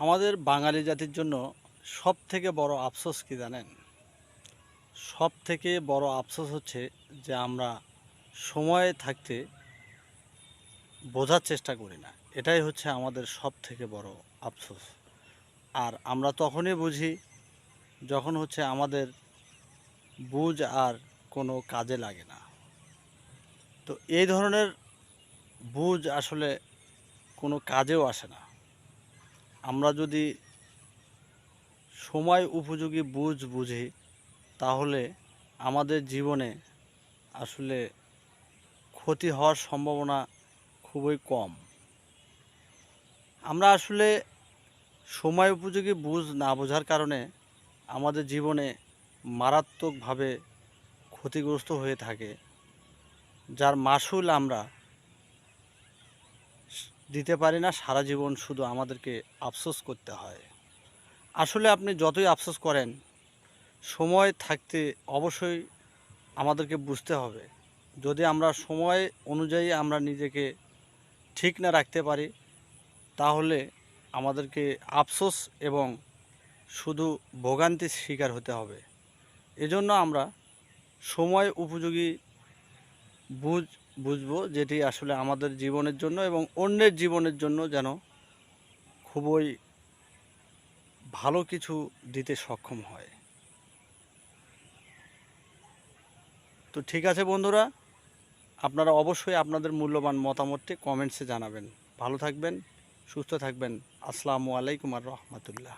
আমাদের বাঙালি জাতির জন্য সব থেকে বড় আফসোস কি জানেন? সব থেকে বড় আফসোস হচ্ছে যে আমরা সময়ে থাকতে বোঝার চেষ্টা করি না। এটাই হচ্ছে আমাদের সব থেকে বড় আফসোস। আর আমরা তখনই বুঝি যখন হচ্ছে আমাদের বুঝ আর কোনো কাজে লাগে না। তো এই ধরনের বুঝ আসলে কোনো কাজেও আসে না। আমরা যদি সময় উপযোগী বুঝ বুঝি, তাহলে আমাদের জীবনে আসলে ক্ষতি হওয়ার সম্ভাবনা খুবই কম। আমরা আসলে সময় উপযোগী বুঝ না বোঝার কারণে আমাদের জীবনে মারাত্মকভাবে ক্ষতিগ্রস্ত হয়ে থাকে, যার মাসুল আমরা দিতে পারি না, সারা জীবন শুধু আমাদেরকে আফসোস করতে হয়। আসলে আপনি যতই আফসোস করেন, সময় থাকতে অবশ্যই আমাদেরকে বুঝতে হবে। যদি আমরা সময় অনুযায়ী আমরা নিজেকে ঠিক না রাখতে পারি, তাহলে আমাদেরকে আফসোস এবং শুধু ভোগান্তির শিকার হতে হবে। এজন্য আমরা সময় উপযোগী বুঝ বুঝব যেটি আসলে আমাদের জীবনের জন্য এবং অন্যের জীবনের জন্য যেন খুবই ভালো কিছু দিতে সক্ষম হয়। তো ঠিক আছে বন্ধুরা, আপনারা অবশ্যই আপনাদের মূল্যবান মতামতটি কমেন্টসে জানাবেন। ভালো থাকবেন, সুস্থ থাকবেন। আসসালামু আলাইকুম আর রহমতুল্লাহ।